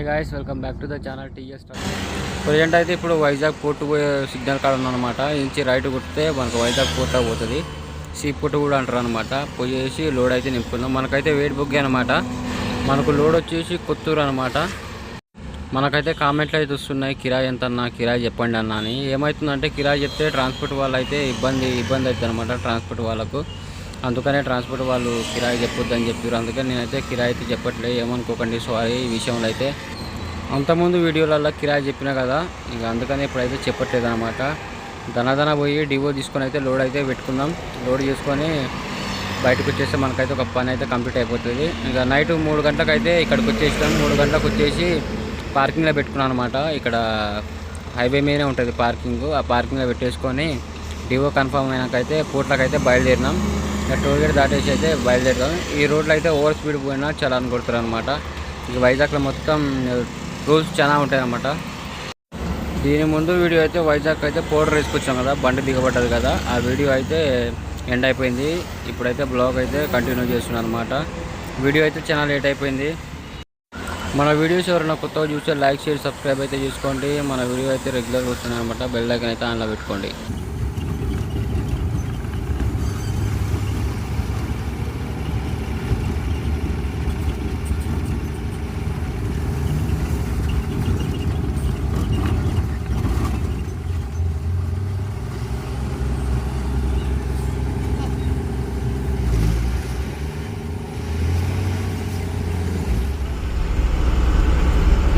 Hi guys welcome back to the channel TS present అయితే ఇప్పుడు Vizag port పోయే signal కాడ ఉందన్నమాట. ఇంచి రైట్ కొడితే మనకు వైజాగ్ పోర్ట్ పోతుంది. సీ పోర్ట్ కూడా అంటారు అనమాట పోయేసి లోడ్ అయితే నింపుకుందాం. మనకైతే వెయిట్ బుక్ అనమాట మనకు లోడ్ వచ్చేసి కొత్తూరు అనమాట మనకైతే కామెంట్లు అయితే వస్తున్నాయి. కిరాయి ఎంత అన్న కిరాయి చెప్పండి అన్న అని. ఏమవుతుందంటే కిరాయి చెప్తే ట్రాన్స్పోర్ట్ వాళ్ళు అయితే ఇబ్బంది ఇబ్బంది అవుతుంది అనమాట ట్రాన్స్పోర్ట్ వాళ్ళకు. అందుకనే ట్రాన్స్పోర్ట్ వాళ్ళు కిరాయి చెప్పొద్దని చెప్పారు అందుకని నేనైతే కిరాయి అయితే చెప్పట్లేదు ఏమనుకోకండి. సారీ ఈ విషయంలో అయితే అంతకుముందు వీడియోలలో కిరాయి చెప్పినా కదా ఇక అందుకని ఇప్పుడైతే చెప్పట్లేదు అనమాట ధనధన పోయి డివో తీసుకొని అయితే లోడ్ అయితే పెట్టుకుందాం. లోడ్ చేసుకొని బయటకు వచ్చేస్తే మనకైతే ఒక పని అయితే కంప్లీట్ అయిపోతుంది. ఇక నైట్ మూడు గంటలకు అయితే ఇక్కడికి వచ్చేసాం మూడు గంటలకు వచ్చేసి పార్కింగ్లో పెట్టుకున్నాను అనమాట ఇక్కడ హైవే మీదనే ఉంటుంది పార్కింగ్. ఆ పార్కింగ్లో పెట్టేసుకొని డివో కన్ఫర్మ్ అయినాకైతే పోర్ట్లకు బయలుదేరినాం. ఇక టోల్ గేట్ దాటేసి అయితే బయలుదేరుతాం. ఈ రోడ్లో అయితే ఓవర్ స్పీడ్ పోయినా చాలా కొడతారు అనమాట ఇక వైజాగ్లో మొత్తం రూల్స్ చాలా ఉంటాయి దీని ముందు వీడియో అయితే వైజాగ్ అయితే పౌడర్ వేసుకొచ్చాం కదా బండి దిగబడ్డది కదా. ఆ వీడియో అయితే ఎండ్ అయిపోయింది. ఇప్పుడైతే బ్లాగ్ అయితే కంటిన్యూ చేస్తున్నాను అనమాట వీడియో అయితే చాలా లేట్ అయిపోయింది. మన వీడియోస్ ఎవరైనా కొత్తగా చూస్తే లైక్ షేర్ సబ్స్క్రైబ్ అయితే చేసుకోండి. మన వీడియో అయితే రెగ్యులర్గా వస్తున్నాయి అనమాట బెల్ ఐకన్ అయితే ఆన్లో పెట్టుకోండి.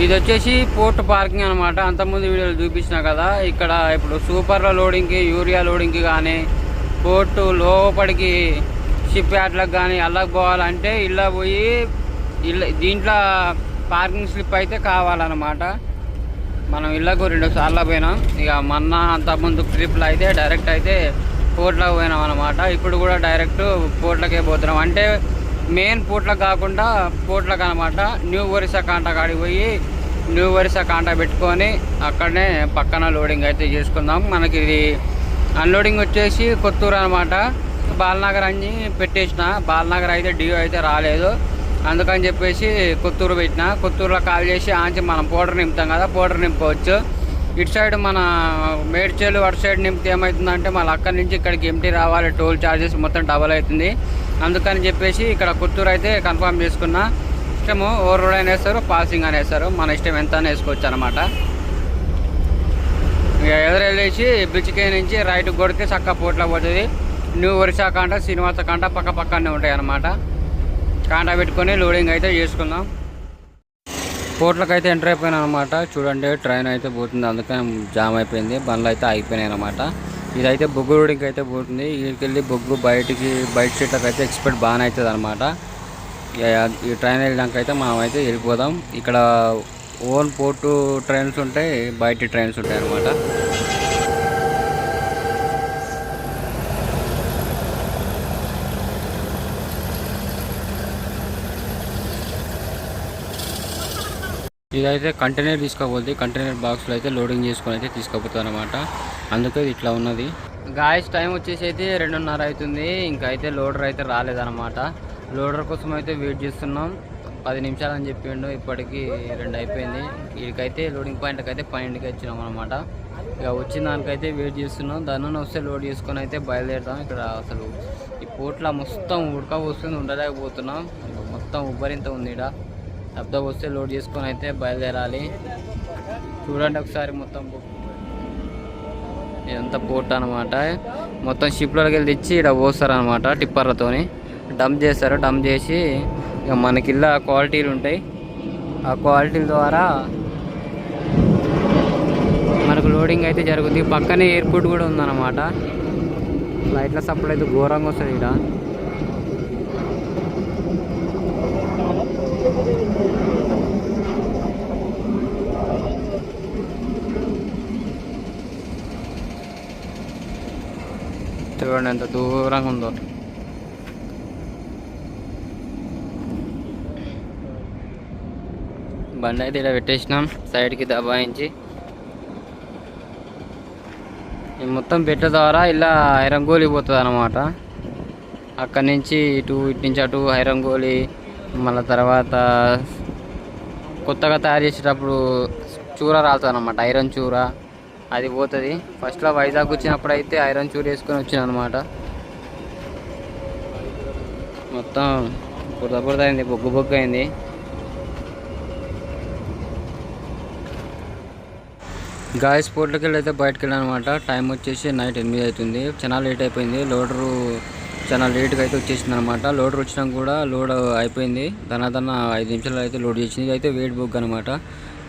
ఇది వచ్చేసి పోర్ట్ పార్కింగ్ అనమాట అంతకుముందు వీడియోలు చూపించిన కదా ఇక్కడ ఇప్పుడు సూపర్ల లోడింగ్కి యూరియా లోడింగ్కి కానీ పోర్టు లోపలికి షిప్ యార్డ్లకు కానీ అల్లకి పోవాలంటే ఇళ్ళ పోయి ఇళ్ళ దీంట్లో పార్కింగ్ స్లిప్ అయితే కావాలన్నమాట. మనం ఇళ్ళకు రెండు సార్లు పోయినాం. ఇక మొన్న అంతకుముందు ట్రిప్లు అయితే డైరెక్ట్ అయితే పోర్ట్లకు పోయినాం అనమాట ఇప్పుడు కూడా డైరెక్ట్ పోర్ట్లకే పోతున్నాం. అంటే మెయిన్ పూట్ల కాకుండా పూట్లకు అనమాట న్యూ ఒరిసా కాంటా కాడికి పోయి న్యూ ఒరిసా కాంటా పెట్టుకొని అక్కడనే పక్కన లోడింగ్ అయితే చేసుకుందాం. మనకి ఇది అన్లోడింగ్ వచ్చేసి కొత్తూరు అనమాట బాలనగర్ అని పెట్టేసిన. బాలనగర్ అయితే డియో అయితే రాలేదు. అందుకని చెప్పేసి కొత్తూరు పెట్టిన. కొత్తూరులో కాల్ చేసి ఆంచి మనం పౌడర్ నింపుతాం కదా పౌడర్ నింపవచ్చు. ఇటు సైడ్ మన మేడ్చేలు అటు సైడ్ నింపితే ఏమవుతుందంటే మళ్ళీ అక్కడి నుంచి ఇక్కడికి ఎంటీ రావాలి టోల్ ఛార్జెస్ మొత్తం డబల్ అవుతుంది. అందుకని చెప్పేసి ఇక్కడ కొత్తూరు అయితే కన్ఫర్మ్ చేసుకున్నా. ఇష్టము ఓవర్ రోడ్ అని వేస్తారు పాసింగ్ అని వేస్తారు. మన ఇష్టం ఎంత అని వేసుకోవచ్చు అనమాట ఇక ఎదురు వెళ్ళేసి నుంచి రైట్ కొడితే చక్క పోట్ల పోతుంది. న్యూ ఒరిసా కాంట శ్రీనివాస కాంట పక్క పక్కనే ఉంటాయి అనమాట కాంట పెట్టుకొని లోడింగ్ అయితే చేసుకుందాం. పోర్ట్లకు అయితే ఎంటర్ అయిపోయినా అనమాట చూడండి ట్రైన్ అయితే పోతుంది. అందుకని జామ్ అయిపోయింది. బండ్లు అయితే ఆగిపోయినాయి అనమాట ఇదైతే బొగ్గు రోడ్కి అయితే పోతుంది. వీడికెళ్ళి బొగ్గు బయటికి బయట సీట్లకు అయితే ఎక్స్పెక్ట్ బాగానే అవుతుంది అనమాట ఈ ట్రైన్ వెళ్ళడానికి అయితే మనం అయితే వెళ్ళిపోదాం. ఇక్కడ ఓన్ పోర్టు ట్రైన్స్ ఉంటాయి బయట ట్రైన్స్ ఉంటాయి అనమాట ఇదైతే కంటైనర్ తీసుకోబోద్ది కంటైనర్ బాక్స్లో అయితే లోడింగ్ చేసుకొని అయితే తీసుకోబోతుంది అనమాట అందుకే ఇది ఇట్లా ఉన్నది. గాయస్ టైం వచ్చేసి అయితే రెండున్నర అవుతుంది. ఇంకా అయితే లోడర్ అయితే రాలేదన్నమాట. లోడర్ కోసం అయితే వెయిట్ చేస్తున్నాం. పది నిమిషాలు అని చెప్పిండు. ఇప్పటికి రెండు అయిపోయింది. వీడికైతే లోడింగ్ పాయింట్కి అయితే పన్నెండుకి వచ్చినాం అనమాట ఇక వచ్చిన దానికైతే వెయిట్ చేస్తున్నాం. దాని వస్తే లోడ్ చేసుకొని అయితే బయలుదేరుతాం ఇక్కడ అసలు ఈ పోట్ల మొత్తం ఉడక వస్తుంది ఉండలేకపోతున్నాం. మొత్తం ఉబ్బరింత ఉంది ఇక్కడ డబ్బా వస్తే లోడ్ చేసుకొని అయితే బయలుదేరాలి. చూడండి ఒకసారి మొత్తం ఇదంతా పోర్ట్ అనమాట మొత్తం షిప్లోకి వెళ్ళి తెచ్చి ఇక్కడ పోస్తారు అనమాట టిప్పర్లతోని. డంప్ చేస్తారు. డంప్ చేసి ఇక మనకి క్వాలిటీలు ఉంటాయి. ఆ క్వాలిటీల ద్వారా మనకు లోడింగ్ అయితే జరుగుతుంది. పక్కనే ఎయిర్పోర్ట్ కూడా ఉందన్నమాట. ఫ్లైట్ల సప్లై అయితే ఘోరంగా వస్తుంది ఇక్కడ చూడండి ఎంత దూరంగా ఉందో బండి అయితే ఇలా పెట్టేసినాం. సైడ్కి దబాయించి. ఈ మొత్తం పెట్ట ద్వారా ఇలా ఐరంగోలి పోతుంది అనమాట అక్కడి నుంచి ఇటు ఇటు నుంచి అటు ఐరంగోలి మళ్ళీ తర్వాత కొత్తగా తయారు చేసేటప్పుడు చూర రాలుతుంది అనమాట ఐరన్ చూర. అది పోతుంది. ఫస్ట్లో వైజాగ్ వచ్చినప్పుడు అయితే ఐరన్ చూర వేసుకొని వచ్చాను అనమాట మొత్తం బురద బురద అయింది బొగ్గు బొగ్గు అయింది గాయస్ పోర్ట్లకి వెళ్ళి అయితే బయటకు వెళ్ళాను అనమాట టైం వచ్చేసి నైట్ ఎనిమిది అవుతుంది చాలా లేట్ అయిపోయింది. లోడరు చాలా లేట్గా అయితే వచ్చేసింది అనమాట లోడర్ వచ్చినా కూడా లోడ్ అయిపోయింది. దాని దన ఐదు నిమిషాలు అయితే లోడ్ చేసింది. అయితే వెయిట్ బుక్ అనమాట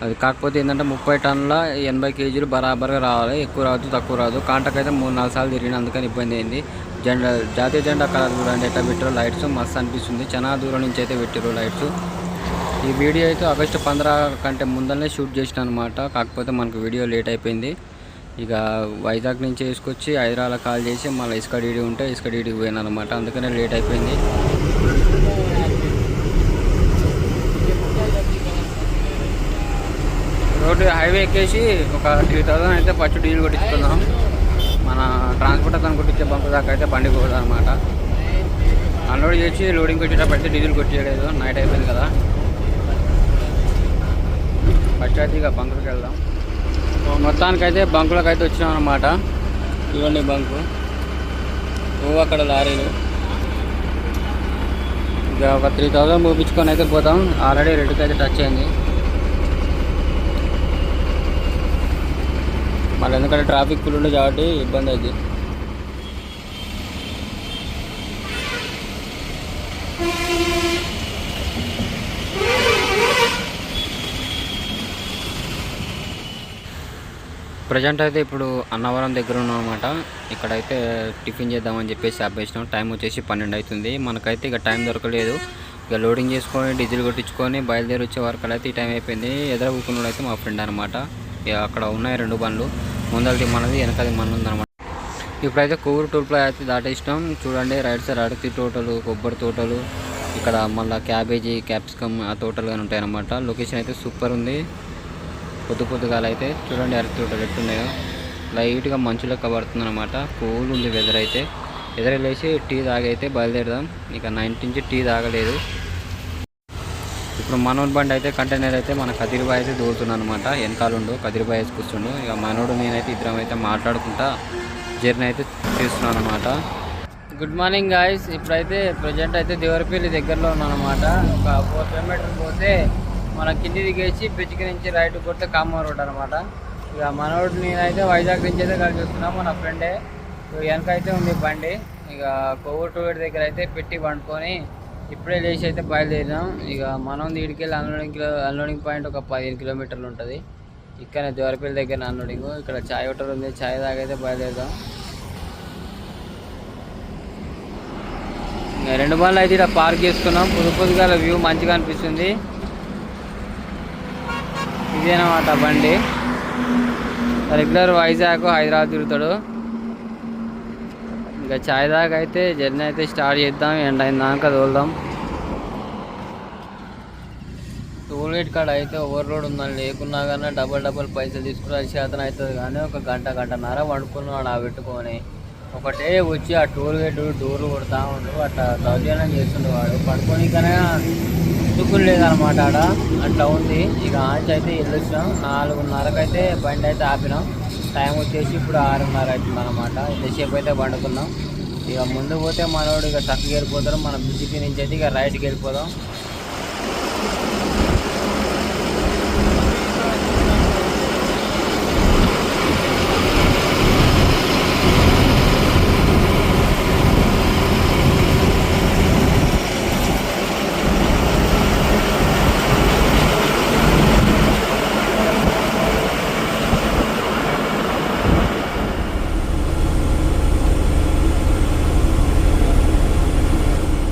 అది కాకపోతే ఏంటంటే ముప్పై టన్నుల ఎనభై కేజీలు బరాబర్గా రావాలి. ఎక్కువ రాదు తక్కువ రాదు కాంటాక్ అయితే మూడు నాలుగు సార్లు తిరిగిన అందుకని ఇబ్బంది అయింది. జెండా జాతీయ జెండా కలర్ చూడండి. ఎట్లా పెట్టారు లైట్స్ మస్తు అనిపిస్తుంది. చాలా దూరం నుంచి అయితే పెట్టారు లైట్స్. ఈ వీడియో అయితే ఆగస్టు పంద్ర కంటే ముందరనే షూట్ చేసిన అనమాట కాకపోతే మనకు వీడియో లేట్ అయిపోయింది. ఇక వైజాగ్ నుంచి వేసుకొచ్చి హైదరాబాద్ కాల్ చేసి మళ్ళీ ఇసుక డీడీ ఉంటే ఇసుక డీడీకి పోయాను అనమాట అందుకనే లేట్ అయిపోయింది. రోడ్డు హైవే ఎక్కేసి ఒక త్రీ థౌసండ్ అయితే ఫస్ట్ డీజిల్ కొట్టించుకుందాం మన ట్రాన్స్పోర్ట్ అతను కొట్టించే బంకు దాకా అయితే బండి పోదు అనమాట అన్లోడ్ చేసి లోడింగ్ కొట్టేటప్పుడు అయితే డీజిల్ కొట్టేయలేదు. నైట్ అయిపోయింది కదా. ఫస్ట్ అయితే ఇక బంకులకు వెళ్దాం. మొత్తానికి అయితే బంకులకు అయితే వచ్చినాం అనమాట ఇవ్వండి బంకు. ఓ అక్కడ లారీలు. ఇక ఒక త్రీ థౌసండ్ మూపించుకొని అయితే పోతాం. ఆల్రెడీ రెడ్కి అయితే టచ్ అయింది. మళ్ళీ ఎందుకంటే ట్రాఫిక్ ఫుల్ ఉండే కాబట్టి ఇబ్బంది అవుతుంది ప్రజెంట్ అయితే ఇప్పుడు అన్నవరం దగ్గర ఉన్నాం అనమాట ఇక్కడైతే టిఫిన్ చేద్దామని చెప్పేసి ఆపేసినాం టైం వచ్చేసి పన్నెండు అవుతుంది. మనకైతే ఇక టైం దొరకలేదు. ఇక లోడింగ్ చేసుకొని డీజిల్ కొట్టించుకొని బయలుదేరి వచ్చే వరకు అయితే ఈ టైం అయిపోయింది. ఎదురు అయితే మా ఫ్రెండ్ అనమాట ఇక అక్కడ ఉన్నాయి రెండు బండ్లు. ముందలది మనది వెనకది మన ఉందన్నమాట ఇప్పుడైతే కొవ్వూరు టోల్ ప్లాజా అయితే దాటేసినాం. చూడండి రైట్ సైడ్ అడవి తోటలు కొబ్బరి తోటలు ఇక్కడ మళ్ళీ క్యాబేజీ క్యాప్సికమ్ ఆ తోటలు కానీ ఉంటాయన్నమాట. లొకేషన్ అయితే సూపర్ ఉంది పొద్దు పొద్దుగాల అయితే చూడండి అరటి తోటలు ఎట్టున్నాయో లైట్గా మంచు లెక్క పడుతుంది అనమాట కూల్ ఉంది వెదర్ అయితే. ఎదురు లేచి టీ తాగైతే బయలుదేరదాం. ఇక నైన్టీ నుంచి టీ తాగలేదు. ఇప్పుడు మనోడ్ బండి అయితే కంటైనర్ అయితే మన కదిరిబాయ్ అయితే దూరుతున్నాను అనమాట వెనకాలండు కదిరిబాయ్ అయితే కూర్చుండు. ఇక మనోడు నేనైతే ఇద్దరం అయితే మాట్లాడుకుంటా జర్నీ అయితే చేస్తున్నాను అనమాట గుడ్ మార్నింగ్ గాయస్. ఇప్పుడైతే ప్రజెంట్ అయితే దేవరపల్లి దగ్గరలో ఉన్నాను అనమాట ఒక ఫోర్ కిలోమీటర్ పోతే మన కింది దిగేసి బ్రిడ్జ్కి నుంచి రైట్ కొడితే కామన్ రోడ్ అనమాట ఇక మనోడు నేనైతే వైజాగ్ నుంచి అయితే కలిసి వస్తున్నాం మన ఫ్రెండే. వెనక అయితే ఉంది బండి. ఇక కొవ్వూరు టూవేట్ దగ్గర అయితే పెట్టి పండుకొని ఇప్పుడే లేచి అయితే బయలుదేరినాం. ఇక మనం దీడికి వెళ్ళి అన్లోడింగ్ కిలో అన్లోడింగ్ పాయింట్ ఒక పదిహేను కిలోమీటర్లు ఉంటుంది. ఇక్కడ దేవరపల్లి దగ్గర అన్లోడింగ్ ఇక్కడ చాయ్ హోటల్ ఉంది. చాయ్ దాకైతే బయలుదేరుదాం. ఇంకా రెండు బండ్లు అయితే ఇక్కడ పార్క్ చేసుకున్నాం. పొద్దు పొద్దుగాల వ్యూ మంచిగా అనిపిస్తుంది. ఇదేనమాట బండి. రెగ్యులర్ వైజాగ్ హైదరాబాద్ తిరుగుతాడు. ఇంకా చాయ్ దాకా అయితే జర్నీ అయితే స్టార్ట్ చేద్దాం ఎండ అయిన దాకా తోలుదాం. టోల్ గేట్ కాడ అయితే ఓవర్లోడ్ ఉందని లేకున్నా కానీ డబల్ డబల్ పైసలు తీసుకురా చేతన అవుతుంది కానీ ఒక గంట గంటన్నర పడుకున్నాడు ఆ పెట్టుకొని. ఒకటే వచ్చి ఆ టోల్ గేట్ డోర్లు కొడతా ఉండు అట్లా దౌర్జన్యం చేస్తుండే వాడు. పడుకొని కానీ చుక్కులు లేదనమాట ఆడ అట్లా ఉంది ఇక ఆంచి అయితే వెళ్ళొచ్చాం నాలుగున్నరకు అయితే బండి అయితే ఆపినాం. టైం వచ్చేసి ఇప్పుడు ఆరున్నర అవుతుంది అనమాట ఇంతసేపు అయితే పండుకున్నాం. ఇక ముందు పోతే మనోడు ఇక చక్కగా వెళ్ళిపోతారు మనం బ్రిడ్జికి నుంచి అయితే ఇక రైట్కి వెళ్ళిపోదాం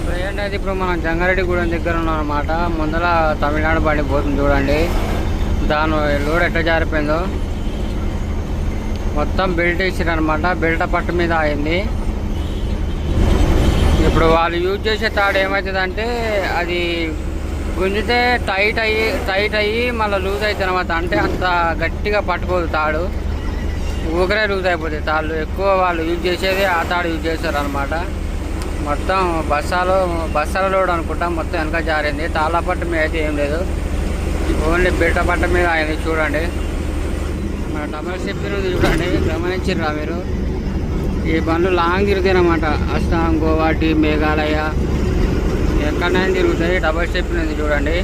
ప్రజెంట్ అయితే ఇప్పుడు మనం జంగారెడ్డిగూడెం దగ్గర ఉన్నాం అనమాట ముందర తమిళనాడు బండి పోతుంది చూడండి. దాని లోడ్ ఎట్లా జారిపోయిందో. మొత్తం బెల్ట్ వేసారు బెల్ట్ పట్టు మీద అయింది ఇప్పుడు వాళ్ళు యూజ్ చేసే తాడు ఏమవుతుందంటే అది గుంజితే టైట్ అయ్యి టైట్ అయ్యి మళ్ళీ లూజ్ అవుతుంది అనమాట అంటే అంత గట్టిగా పట్టుకోదు తాడు. ఊకరే లూజ్ అయిపోతుంది తాళ్ళు. ఎక్కువ వాళ్ళు యూజ్ చేసేది ఆ తాడు యూజ్ చేస్తారు అనమాట మొత్తం బస్సాలో బస్సాల రోడ్ అనుకుంటా మొత్తం వెనక జారింది. తాళ్ళ పట్టు మీద అయితే ఏం లేదు. ఓన్లీ బిడ్డ పట్ట మీద అయింది చూడండి. మన డబల్ సెప్పిన చూడండి. గమనించిర్రా మీరు? ఈ బండ్లు లాంగ్ తిరుగుతాయి అనమాట అస్సాం గోవాటి మేఘాలయ. ఎక్కడైనా తిరుగుతాయి. డబల్ స్టెప్ ఉంది చూడండి.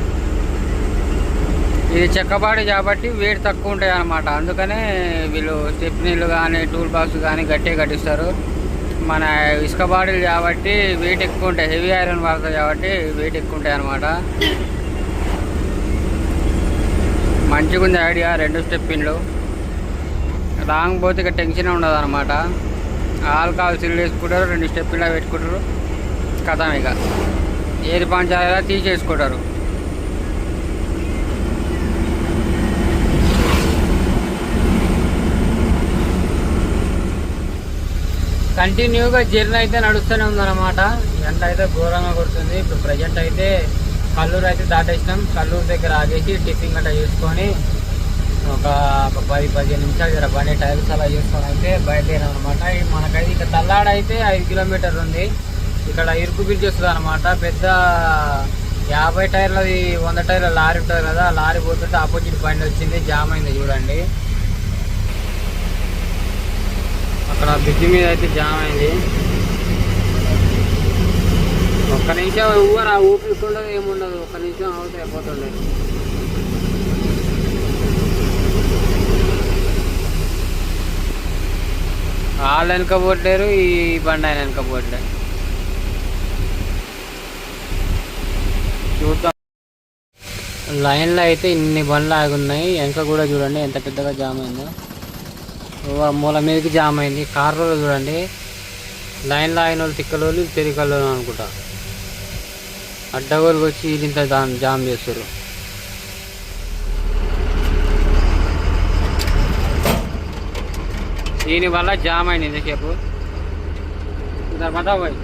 ఇది చెక్కపాటి కాబట్టి వేడి తక్కువ ఉంటాయి అన్నమాట అందుకనే వీళ్ళు స్టెప్నీలు కానీ టూల్ బాక్స్ కానీ గట్టిగా కట్టిస్తారు. మన ఇసుక బాడీలు కాబట్టి వెయిట్ ఎక్కువ ఉంటాయి హెవీ ఐరన్ వాడతాయి కాబట్టి వెయిట్ ఎక్కువ ఉంటాయి అనమాట మంచిగా ఉంది ఐడియా రెండు స్టెప్ రాంగ్ లాంగ్ పోతే ఇక టెన్షన్ ఉండదు అనమాట ఆల్కహాల్ సిల్ వేసుకుంటారు రెండు స్టెప్ పెట్టుకుంటారు. కథం ఇక. ఏది పంచాలా తీసేసుకుంటారు. కంటిన్యూగా జర్నీ అయితే నడుస్తూనే ఉందన్నమాట. ఎండ అయితే ఘోరంగా కొడుతుంది. ఇప్పుడు ప్రజెంట్ అయితే కల్లూరు అయితే దాటేసినాం. కల్లూరు దగ్గర ఆగేసి టిఫిన్ గట్రా చేసుకొని ఒక పది పదిహేను నిమిషాలు జర బండి టైర్స్ అలా చేసుకొని అయితే బయలుదేరాం అనమాట మనకైతే ఇక్కడ తల్లాడ అయితే ఐదు కిలోమీటర్ ఉంది. ఇక్కడ ఇరుకు బ్రిడ్జ్ వస్తుంది అనమాట పెద్ద యాభై టైర్లది వంద టైర్ల లారీ ఉంటుంది కదా లారీ పోతుంటే ఆపోజిట్ బండి వచ్చింది. జామ్ అయింది చూడండి. అక్కడ బ్రిడ్జ్ మీద అయితే జామ్ అయింది. ఒక్క నిమిషం ఊరు ఆ ఊపిస్తుండదు ఏముండదు ఒక్క నిమిషం అవుతాయి అయిపోతుండే. వాళ్ళు వెనక ఈ బండి ఆయన వెనక చూద్దాం. లైన్లో అయితే ఇన్ని బండ్లు ఆగి ఉన్నాయి వెనక కూడా చూడండి ఎంత పెద్దగా జామ్ అయిందో. మూల మీదకి జామ్ అయింది. కార్లో చూడండి. లైన్లో ఆయన వాళ్ళు తిక్కలోళ్ళు తెరికల్లో అనుకుంటా. అడ్డగోలుకి వచ్చి ఇంత దాన్ని జామ్ చేస్తారు దీనివల్ల జామ్ అయింది ఇంతసేపు. తర్వాత పోయి.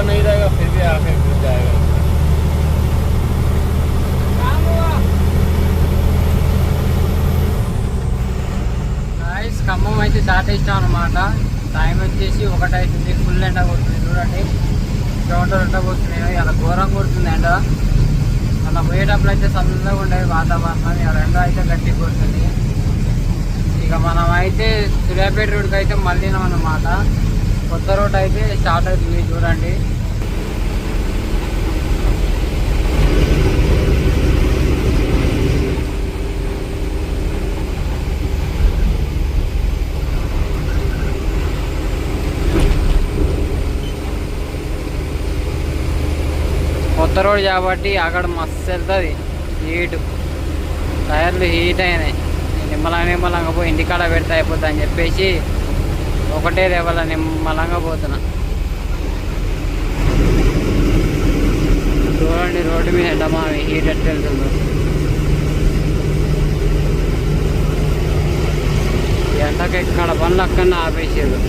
जगह नहीं रहेगा फिर भी आके गिर जाएगा గాయస్ ఖమ్మం అయితే దాటేస్తాం అనమాట టైం వచ్చేసి ఒకటి అవుతుంది ఫుల్ ఎండ కొడుతుంది చూడండి చెమటలు ఎండ కొడుతున్నాయి అలా ఘోరం కొడుతుంది ఎండ అలా పోయేటప్పుడు అయితే చల్లగా ఉండేది వాతావరణం ఇలా ఎండ అయితే గట్టి కొడుతుంది ఇక మనం అయితే సూర్యాపేట రోడ్కి అయితే మళ్ళీనాం అన్నమాట కొత్త రోడ్ అయితే స్టార్ట్ అవుతుంది చూడండి రోడ్ కాబట్టి అక్కడ మస్తు వెళ్తుంది. హీట్. టైర్లు హీట్ అయినాయి. నిమ్మలంగా నిమ్మలంగా పోయి ఇంటికాడ పెడితే అయిపోతా అని చెప్పేసి ఒకటే రేవాల నిమ్మలంగా పోతున్నా. చూడండి రోడ్డు మీద ఎండమా హీట్ ఎట్టు వెళ్తుందో. ఎండకు ఎక్కడ పనులు అక్కడ ఆపేసారు.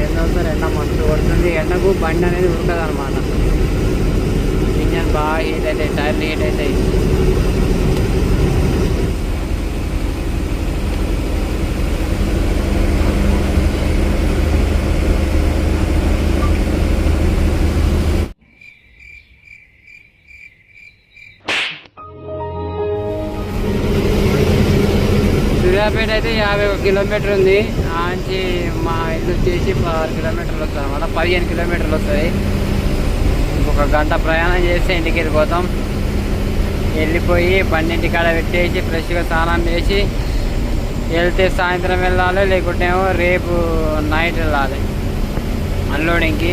ఏందో ఎండ మస్తు పడుతుంది ఎండకు బండి అనేది ఉడకదనమాట బాగా హీట్ అవుతాయి టైర్లు హీట్ అవుతాయి సూర్యాపేట అయితే యాభై ఒక కిలోమీటర్ ఉంది. ఆంచి మా ఇల్లు వచ్చేసి పదహారు కిలోమీటర్లు వస్తుంది. మళ్ళీ పదిహేను కిలోమీటర్లు వస్తుంది. ఒక గంట ప్రయాణం చేస్తే ఇంటికి వెళ్ళిపోతాం వెళ్ళిపోయి పన్నెంటి కాడ పెట్టేసి ఫ్రెష్గా స్నానం చేసి వెళ్తే సాయంత్రం వెళ్ళాలి లేకుంటే ఏమో రేపు నైట్ వెళ్ళాలి. అన్లోడింగ్కి.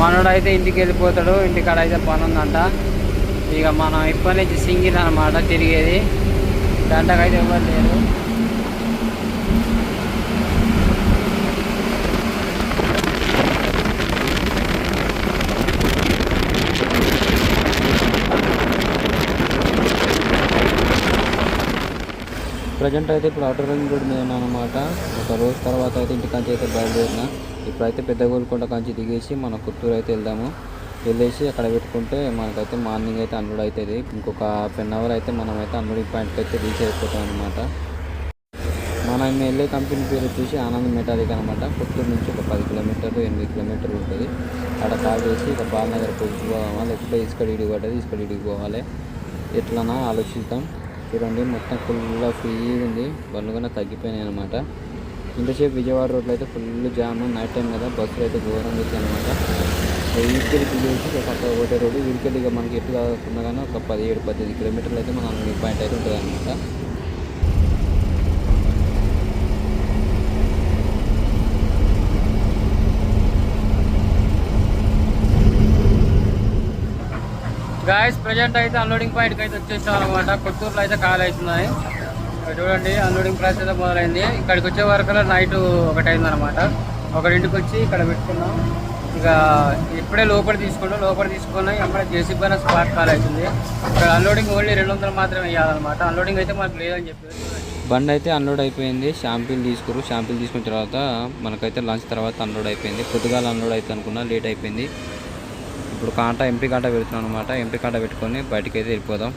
మనోడు అయితే ఇంటికి వెళ్ళిపోతాడు ఇంటికాడ అయితే పని ఉందంట ఇక మనం ఇప్పటి నుంచి సింగిల్ అనమాట తిరిగేది. గంటకైతే ఇవ్వలేదు లేరు ప్రజెంట్ అయితే ఇప్పుడు అవుటర్ రింగ్ రోడ్ మీద అనమాట ఒక రోజు తర్వాత అయితే ఇంటికాంచి అయితే బయలుదేరిన. ఇప్పుడైతే పెద్ద గోల్కొండ కాంచి దిగేసి మన కుత్తూరు అయితే వెళ్దాము. వెళ్ళేసి అక్కడ పెట్టుకుంటే మనకైతే మార్నింగ్ అయితే అన్లోడ్ అవుతుంది ఇంకొక హాఫ్ అన్ అవర్ అయితే మనం అయితే అన్లోడింగ్ పాయింట్కి అయితే రీచ్ అయిపోతాం అనమాట మనం వెళ్ళే కంపెనీ పేరు వచ్చేసి ఆనంద్ మెటాలిక్ అనమాట పుత్తూరు నుంచి ఒక పది కిలోమీటర్లు ఎనిమిది కిలోమీటర్లు ఉంటుంది. అక్కడ కాల్ చేసి ఇక బాలనగర్ పోయి పోవాలా? లేకపోతే ఇసుక ఇడికి పడ్డది ఇసుక ఇడికి పోవాలి. ఎట్లనా ఆలోచిద్దాం. చూడండి మొత్తం ఫుల్గా ఫ్రీ ఉంది బండ్లు కూడా తగ్గిపోయినాయి అనమాట ఇంతసేపు విజయవాడ రోడ్లో అయితే ఫుల్ జామ్ నైట్ టైం కదా బస్సులు అయితే ఘోరంగా వచ్చాయి అనమాట వీరికెళ్ళి దిగేసి పక్క ఒకటే రోడ్డు వీరికెళ్ళి మనకి ఎటు కాకుండా కానీ ఒక పదిహేడు పద్దెనిమిది కిలోమీటర్లు అయితే మనం పాయింట్ అయితే ఉంటుంది అనమాట గాయస్ ప్రజెంట్ అయితే అన్లోడింగ్ పాయింట్కి అయితే వచ్చేసాం అనమాట కొత్తూరులో అయితే కాల్ అవుతున్నాయి. చూడండి అన్లోడింగ్ ప్రాసెస్ అయితే మొదలైంది. ఇక్కడికి వచ్చే వరకు నైట్ ఒకటి అనమాట ఒకటింటికి వచ్చి ఇక్కడ పెట్టుకున్నాం. ఇక ఇప్పుడే లోపల తీసుకున్నాం లోపల తీసుకున్నాం అక్కడ జేసీబీ పైన స్పాట్ కాల్ అవుతుంది. ఇక్కడ అన్లోడింగ్ ఓన్లీ రెండు వందలు మాత్రమే వేయాలన్నమాట అన్లోడింగ్ అయితే మనకు లేదని చెప్పేది బండి అయితే అన్లోడ్ అయిపోయింది. షాంపిల్ తీసుకురు. షాంపిల్ తీసుకున్న తర్వాత మనకైతే లంచ్ తర్వాత అన్లోడ్ అయిపోయింది. పొద్దుగాల అన్లోడ్ అయితే అనుకున్నా లేట్ అయిపోయింది. ఇప్పుడు కాంట ఎంపీ కాంట పెడుతున్నాను అనమాట ఎంపీ కాంట పెట్టుకొని బయటకి అయితే వెళ్ళిపోదాం.